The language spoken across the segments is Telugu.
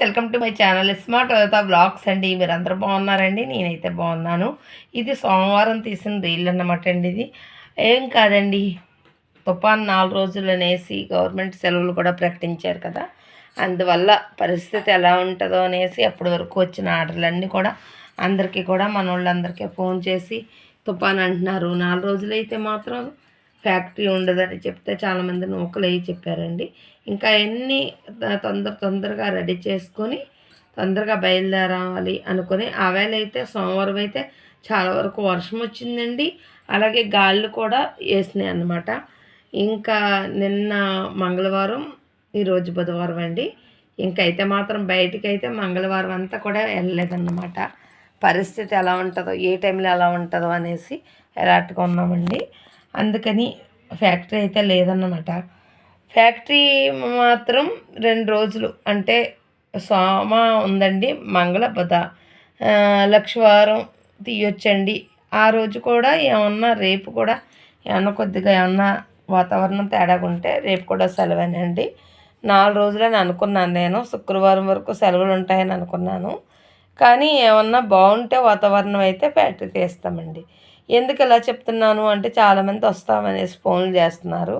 Friends welcome to my channel. Smart తర్వాత బ్లాగ్స్ అండి. మీరు అందరూ బాగున్నారండి? నేనైతే బాగున్నాను. ఇది సోమవారం తీసిన రీల్ అన్నమాట అండి ఇది. ఏం కాదండి. తుఫాన్ నాలుగు రోజులు అనేసి గవర్నమెంట్ సెలవులు కూడా ప్రకటించారు కదా. అందువల్ల పరిస్థితి ఎలా ఉంటుందో అనేసి అప్పటి వరకు వచ్చిన ఆర్డర్లన్నీ కూడా అందరికీ కూడా మన వాళ్ళందరికీ ఫోన్ చేసి తుఫాన్ అంటున్నారు. నాలుగు రోజులు అయితే మాత్రం ఫ్యాక్టరీ ఉండదని చెప్తే చాలామంది నూకలు అయ్యి చెప్పారండి. ఇంకా ఎన్ని తొందర తొందరగా రెడీ చేసుకొని తొందరగా బయలుదేరాలి అనుకుని ఆ వేళ అయితే సోమవారం అయితే చాలా వరకు వర్షం వచ్చిందండి. అలాగే గాళ్ళు కూడా వేసినాయి అన్నమాట. ఇంకా నిన్న మంగళవారం ఈరోజు బుధవారం అండి. ఇంకైతే మాత్రం బయటికి అయితే మంగళవారం అంతా కూడా వెళ్ళలేదన్నమాట. పరిస్థితి ఎలా ఉంటుందో ఏ టైంలో ఎలా ఉంటుందో అనేసి ఎలాంటిగా ఉన్నామండి. అందుకని ఫ్యాక్టరీ అయితే లేదన్నమాట. ఫ్యాక్టరీ మాత్రం రెండు రోజులు అంటే సోమ ఉందండి మంగళ బుధ లక్షవారం తీయొచ్చండి. ఆ రోజు కూడా ఏమన్నా రేపు కూడా ఏమన్నా కొద్దిగా ఏమన్నా వాతావరణం తేడాగా ఉంటే రేపు కూడా సెలవేనండి. నాలుగు రోజులని అనుకున్నాను నేను. శుక్రవారం వరకు సెలవులు ఉంటాయని అనుకున్నాను. కానీ ఏమన్నా బాగుంటే వాతావరణం అయితే ఫ్యాక్టరీ తీస్తామండి. ఎందుకు ఇలా చెప్తున్నాను అంటే చాలామంది వస్తామనేసి ఫోన్లు చేస్తున్నారు.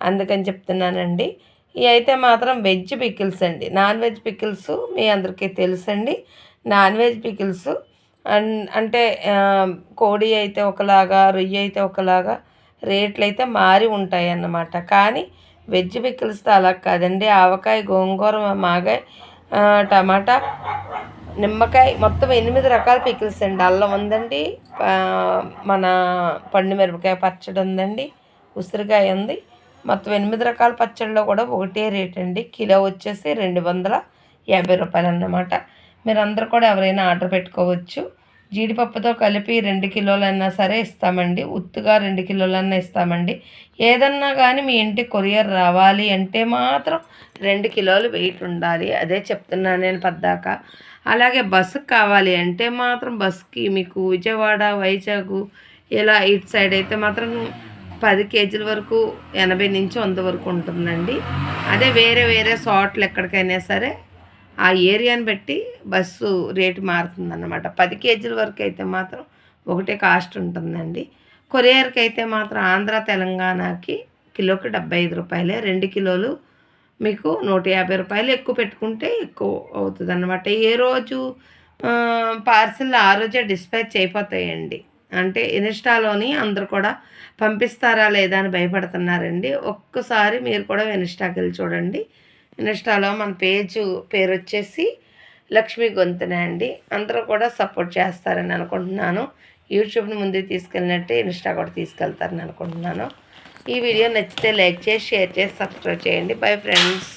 అందుకని చెప్తున్నానండి. ఇవి అయితే మాత్రం వెజ్ పికిల్స్ అండి. నాన్ వెజ్ పికిల్స్ మీ అందరికీ తెలుసండి. నాన్ వెజ్ పికిల్స్ అండ్ అంటే కోడి అయితే ఒకలాగా రొయ్య అయితే ఒకలాగా రేట్లు అయితే మారి ఉంటాయి అన్నమాట కానీ వెజ్ పికిల్స్తో అలా కాదండి. ఆవకాయ గోంగూర మాగాయ టమాటా నిమ్మకాయ మొత్తం ఎనిమిది రకాల పికిల్స్ అండి. అల్లం ఉందండి మన పండు మిరపకాయ పచ్చడి ఉందండి ఉసిరికాయ ఉంది. మొత్తం ఎనిమిది రకాల పచ్చడిలో కూడా ఒకటే రేట్ అండి. కిలో వచ్చేసి రెండు వందల యాభై రూపాయలు అన్నమాట. మీరందరూ కూడా ఎవరైనా ఆర్డర్ పెట్టుకోవచ్చు. జీడిపప్పుతో కలిపి రెండు కిలోలైనా సరే ఇస్తామండి. ఉత్తుగా రెండు కిలోలన్నా ఇస్తామండి. ఏదన్నా కానీ మీ ఇంటి కొరియర్ రావాలి అంటే మాత్రం రెండు కిలోలు వెయిట్ ఉండాలి. అదే చెప్తున్నాను నేను పద్దాక. అలాగే బస్సుకు కావాలి అంటే మాత్రం బస్కి మీకు విజయవాడ వైజాగ్ ఇలా ఇటు సైడ్ అయితే మాత్రం పది కేజీల వరకు ఎనభై నుంచి వంద వరకు ఉంటుందండి. అదే వేరే వేరే చోట్ల ఎక్కడికైనా సరే ఆ ఏరియాని బట్టి బస్సు రేటు మారుతుందన్నమాట. పది కేజీల వరకు అయితే మాత్రం ఒకటే కాస్ట్ ఉంటుందండి. కొరియర్కి అయితే మాత్రం ఆంధ్ర తెలంగాణకి కిలోకి డెబ్బై ఐదు రూపాయలే. రెండు కిలోలు మీకు నూట యాభై రూపాయలు ఎక్కువ పెట్టుకుంటే ఎక్కువ అవుతుంది అన్నమాట ఏ రోజు పార్సిల్ ఆ రోజే డిస్పాచ్ అయిపోతాయండి. అంటే ఇన్స్టాలోని అందరు కూడా పంపిస్తారా లేదా అని భయపడుతున్నారండి. ఒక్కసారి మీరు కూడా ఇన్స్టాకి వెళ్ళి చూడండి. ఇన్స్టాలో మన పేజ్ పేరు వచ్చేసి లక్ష్మీ గొంతునే అండి. అందరూ కూడా సపోర్ట్ చేస్తారని అనుకుంటున్నాను. యూట్యూబ్ని ముందుకు తీసుకెళ్ళినట్టే ఇన్స్టా కూడా తీసుకెళ్తారని అనుకుంటున్నాను. ఈ వీడియో నచ్చితే లైక్ చేసి షేర్ చేసి సబ్స్క్రైబ్ చేయండి. Bye friends.